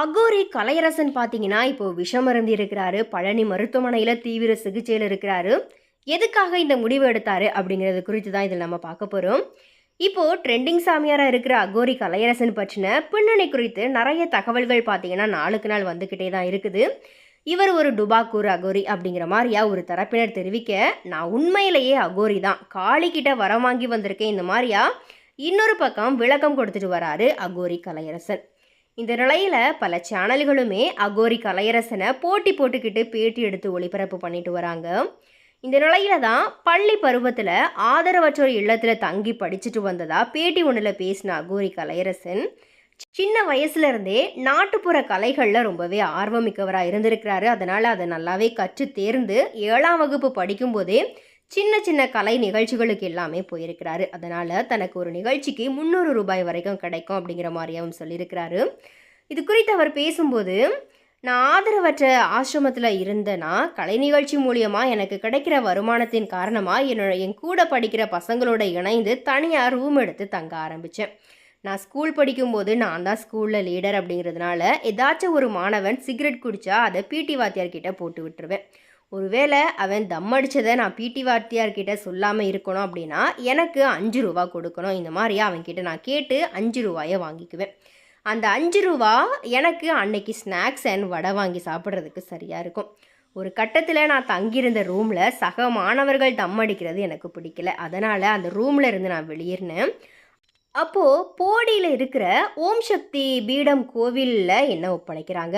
அகோரி கலையரசன் பார்த்தீங்கன்னா இப்போ விஷம் அருந்தி இருக்கிறாரு பழனி மருத்துவமனையில் தீவிர சிகிச்சையில் இருக்கிறாரு. எதுக்காக இந்த முடிவு எடுத்தாரு அப்படிங்கிறது குறித்து தான் இதில் நம்ம பார்க்க போகிறோம் இப்போது ட்ரெண்டிங் சாமியாராக இருக்கிற அகோரி கலையரசன் பற்றின பின்னணி குறித்து நிறைய தகவல்கள் பார்த்தீங்கன்னா நாளுக்கு நாள் வந்துக்கிட்டே தான் இருக்குது. இவர் ஒரு டுபாக்கூர் அகோரி அப்படிங்கிற மாதிரியா ஒரு தரப்பினர் தெரிவிக்க நான் உண்மையிலேயே அகோரி தான் காளிக்கிட்ட வரம் வாங்கி வந்திருக்கேன் இந்த மாதிரியா இன்னொரு பக்கம் விளக்கம் கொடுத்துட்டு வராரு அகோரி கலையரசன். இந்த நிலையில் பல சேனல்களுமே அகோரி கலையரசனை போட்டி போட்டுக்கிட்டு பேட்டி எடுத்து ஒளிபரப்பு பண்ணிட்டு வராங்க. இந்த நிலையில தான் பள்ளி பருவத்தில் ஆதரவற்றோர் இல்லத்தில் தங்கி படிச்சுட்டு வந்ததா பேட்டி ஒன்றில் பேசின அகோரி கலையரசன். சின்ன வயசுலேருந்தே நாட்டுப்புற கலைகளில் ரொம்பவே ஆர்வமிக்கவராக இருந்திருக்கிறாரு. அதனால் அதை நல்லாவே கற்று தேர்ந்து ஏழாம் வகுப்பு படிக்கும்போதே சின்ன சின்ன கலை நிகழ்ச்சிகளுக்கு எல்லாமே போயிருக்கிறாரு. அதனால் தனக்கு ஒரு நிகழ்ச்சிக்கு முந்நூறு ரூபாய் வரைக்கும் கிடைக்கும் அப்படிங்கிற மாதிரியாவும் சொல்லியிருக்கிறாரு. இது குறித்து அவர் பேசும்போது நான் ஆதரவற்ற ஆசிரமத்தில் இருந்தேன்னா கலை நிகழ்ச்சி மூலியமாக எனக்கு கிடைக்கிற வருமானத்தின் காரணமாக என்னோட என் கூட படிக்கிற பசங்களோட இணைந்து தனியாக ரூம் எடுத்து தங்க ஆரம்பித்தேன் நான் ஸ்கூல் படிக்கும்போது நான் தான் ஸ்கூலில் லீடர் அப்படிங்கிறதுனால ஏதாச்சும் ஒரு மாணவன் சிகரெட் குடித்தா அதை பிடி வாத்தியார்கிட்ட போட்டு விட்டுருவேன். ஒருவேளை அவன் தம் அடித்ததை நான் பிடி வாத்தியார்கிட்ட சொல்லாமல் இருக்கணும் அப்படின்னா எனக்கு அஞ்சு ரூபா கொடுக்கணும். இந்த மாதிரி அவன்கிட்ட நான் கேட்டு அஞ்சு ரூபாயை வாங்கிக்குவேன். அந்த அஞ்சு ரூபா எனக்கு அன்னைக்கு ஸ்நாக்ஸ் அண்ட் வடை வாங்கி சாப்பிட்றதுக்கு சரியாக இருக்கும். ஒரு கட்டத்தில் நான் தங்கியிருந்த ரூமில் சக மாணவர்கள் தம் அடிக்கிறது எனக்கு பிடிக்கல. அதனால் அந்த ரூமில் இருந்து நான் வெளியேறினேன். அப்போது போடியில் இருக்கிற ஓம் சக்தி பீடம் கோவிலில் என்ன ஒப்படைக்கிறாங்க?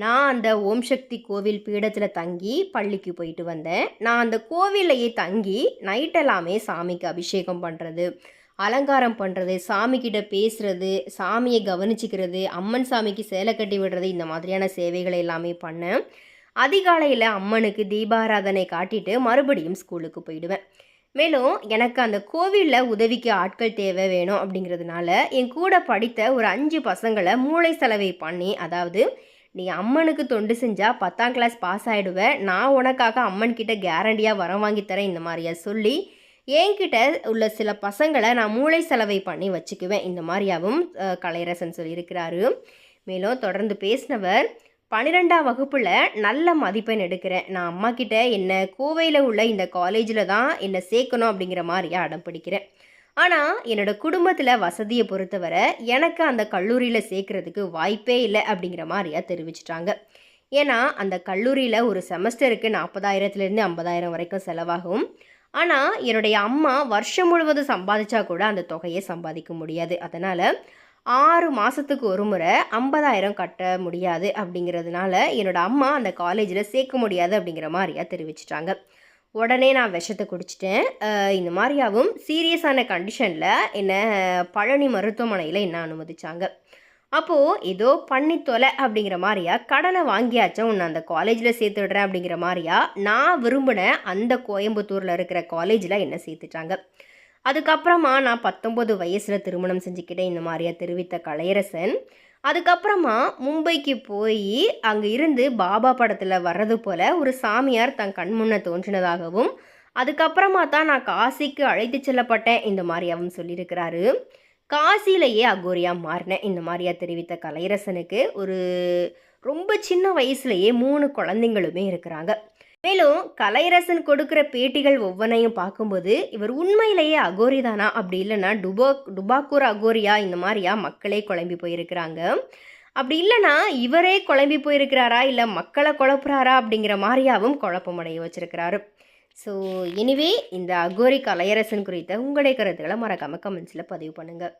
நான் அந்த ஓம் சக்தி கோவில் பீடத்தில் தங்கி பள்ளிக்கு போயிட்டு வந்தேன். நான் அந்த கோவிலையே தங்கி நைட்டெல்லாமே சாமிக்கு அபிஷேகம் பண்ணுறது அலங்காரம் பண்ணுறது சாமிக்கிட்ட பேசுகிறது சாமியை கவனிச்சிக்கிறது அம்மன் சாமிக்கு சேலை கட்டி விடுறது இந்த மாதிரியான சேவைகளை எல்லாமே பண்ணேன். அதிகாலையில் அம்மனுக்கு தீபாராதனை காட்டிட்டு மறுபடியும் ஸ்கூலுக்கு போயிடுவேன். மேலும் எனக்கு அந்த கோவிலில் உதவிக்கு ஆட்கள் தேவை வேணும் அப்படிங்கிறதுனால என் கூட படித்த ஒரு அஞ்சு பசங்களை மூளை செலவை பண்ணி அதாவது நீ அம்மனுக்கு தொண்டு செஞ்சால் பத்தாம் கிளாஸ் பாஸ் ஆகிடுவேன் நான் உனக்காக அம்மன் கிட்ட கேரண்டியாக வரம் வாங்கி தரேன் இந்த மாதிரியா சொல்லி என்கிட்ட உள்ள சில பசங்களை நான் மூளை செலவை பண்ணி வச்சுக்குவேன். இந்த மாதிரியாவும் கலைரசன் சொல்லியிருக்கிறாரு. மேலும் தொடர்ந்து பேசினவர் பன்னிரெண்டாம் வகுப்பில் நல்ல மதிப்பெண் எடுக்கிறேன். நான் அம்மா கிட்ட என்னை கோவையில் உள்ள இந்த காலேஜில் தான் என்னை சேர்க்கணும் அப்படிங்கிற மாதிரியா அடம் பிடிக்கிறேன். ஆனால் என்னோட குடும்பத்தில் வசதியை பொறுத்தவரை எனக்கு அந்த கல்லூரியில் சேர்க்குறதுக்கு வாய்ப்பே இல்லை அப்படிங்கிற மாதிரியா தெரிவிச்சிட்டாங்க. ஏன்னா அந்த கல்லூரியில் ஒரு செமஸ்டருக்கு நாற்பதாயிரத்துலேருந்து ஐம்பதாயிரம் வரைக்கும் செலவாகும். ஆனால் என்னுடைய அம்மா வருஷம் முழுவதும் சம்பாதிச்சா கூட அந்த தொகையை சம்பாதிக்க முடியாது. அதனால் ஆறு மாதத்துக்கு ஒரு முறை ஐம்பதாயிரம் கட்ட முடியாது அப்படிங்கிறதுனால என்னோடய அம்மா அந்த காலேஜில் சேர்க்க முடியாது அப்படிங்கிற மாதிரியா தெரிவிச்சிட்டாங்க. உடனே நான் விஷத்தை குடிச்சிட்டேன். இந்த மாதிரியாவும் சீரியஸான கண்டிஷனில் என்னை பழனி மருத்துவமனையில் என்ன அனுமதிச்சாங்க. அப்போது ஏதோ பண்ணி தொலை அப்படிங்கிற மாதிரியா கடனை வாங்கியாச்சும் உன்னை அந்த காலேஜில் சேர்த்து விடுறேன் அப்படிங்கிற மாதிரியா நான் விரும்பின அந்த கோயம்புத்தூரில் இருக்கிற காலேஜில் என்ன சேர்த்துட்டாங்க. அதுக்கப்புறமா நான் பத்தொம்பது வயசில் திருமணம் செஞ்சுக்கிட்டேன். இந்த மாதிரியா தெரிவித்த கலையரசன். அதுக்கப்புறமா மும்பைக்கு போய் அங்கே இருந்து பாபா படத்தில் வர்றது போல் ஒரு சாமியார் தன் கண் முன்ன தோன்றினதாகவும் அதுக்கப்புறமா தான் நான் காசிக்கு அழைத்து செல்லப்பட்டேன். இந்த மாதிரியாவும் சொல்லியிருக்கிறாரு. காசிலேயே அகோரியாக மாறினேன் இந்த மாதிரியா தெரிவித்த கலையரசனுக்கு ஒரு ரொம்ப சின்ன வயசுலேயே மூணு குழந்தைங்களுமே இருக்கிறாங்க. மேலும் கலைரசன் கொடுக்குற பேட்டிகள் ஒவ்வொன்றையும் பார்க்கும்போது இவர் உண்மையிலேயே அகோரி தானா? அப்படி இல்லைன்னா டுபோ டுபாக்கூர் அகோரியா இந்த மாதிரியா மக்களே குழம்பி போயிருக்கிறாங்க. அப்படி இல்லைன்னா இவரே குழம்பி போயிருக்கிறாரா? இல்லை மக்களை குழப்புறாரா? அப்படிங்கிற மாதிரியாவும் குழப்பமடைய வச்சிருக்கிறாரு. ஸோ எனிவே இந்த அகோரி கலையரசன் குறித்த உங்களுடைய கருத்துக்களை மறக்காமல் கமெண்ட்ஸில் பதிவு பண்ணுங்கள்